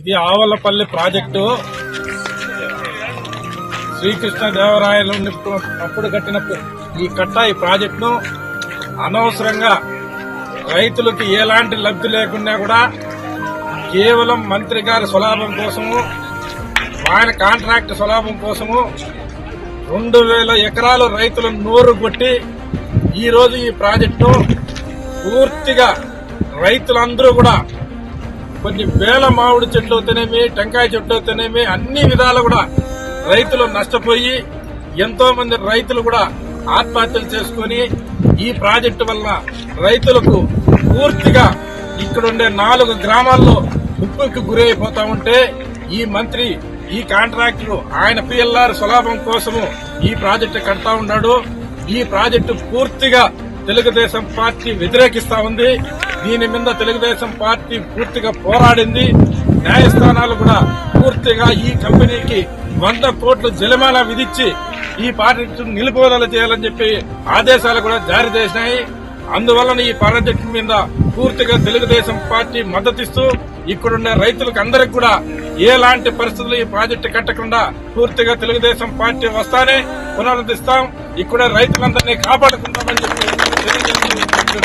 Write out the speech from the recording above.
ఇది ఆవలపల్లి ప్రాజెక్టు. శ్రీకృష్ణ దేవరాయలు అప్పుడు కట్టిన ఈ కట్ట ఈ ప్రాజెక్టును అనవసరంగా రైతులకు ఎలాంటి లబ్ధి లేకుండా కూడా కేవలం మంత్రి గారి స్వలాభం కోసము ఆయన కాంట్రాక్ట్ స్వలాభం కోసము రెండు వేల ఎకరాలు రైతుల నోరు కొట్టి ఈరోజు ఈ ప్రాజెక్టు పూర్తిగా రైతులందరూ కూడా కొన్ని వేల మామిడి చెట్లు అవుతానేమి టెంకాయ చెట్లు అవుతానేమి అన్ని విధాలు కూడా రైతులు నష్టపోయి ఎంతో మంది రైతులు కూడా ఆత్మహత్యలు చేసుకుని ఈ ప్రాజెక్టు వల్ల రైతులకు పూర్తిగా ఇక్కడుండే నాలుగు గ్రామాల్లో ముప్పుకి గురైపోతా ఉంటే ఈ మంత్రి ఈ కాంట్రాక్టర్ ఆయన పిఎల్ఆర్ సులాభం కోసము ఈ ప్రాజెక్టు కడతా ఉన్నాడు. ఈ ప్రాజెక్టు పూర్తిగా తెలుగుదేశం పార్టీ వ్యతిరేకిస్తా ఉంది. దీని మీద తెలుగుదేశం పార్టీ పూర్తిగా పోరాడింది. న్యాయస్థానాలు కూడా పూర్తిగా ఈ కంపెనీకి వంద కోట్లు జరిమానా విధించి ఈ ప్రాజెక్టు నిలుపుదల చేయాలని చెప్పి ఆదేశాలు కూడా జారీ చేసినాయి. అందువలన ఈ ప్రాజెక్టు మీద పూర్తిగా తెలుగుదేశం పార్టీ మద్దతిస్తూ ఇక్కడున్న రైతులకు అందరికి కూడా ఎలాంటి పరిస్థితులు ఈ ప్రాజెక్టు కట్టకుండా పూర్తిగా తెలుగుదేశం పార్టీ వస్తానే పునరుద్ధిస్తాం. ఇక్కడ రైతులందరినీ కాపాడుకుంటామని చెప్పి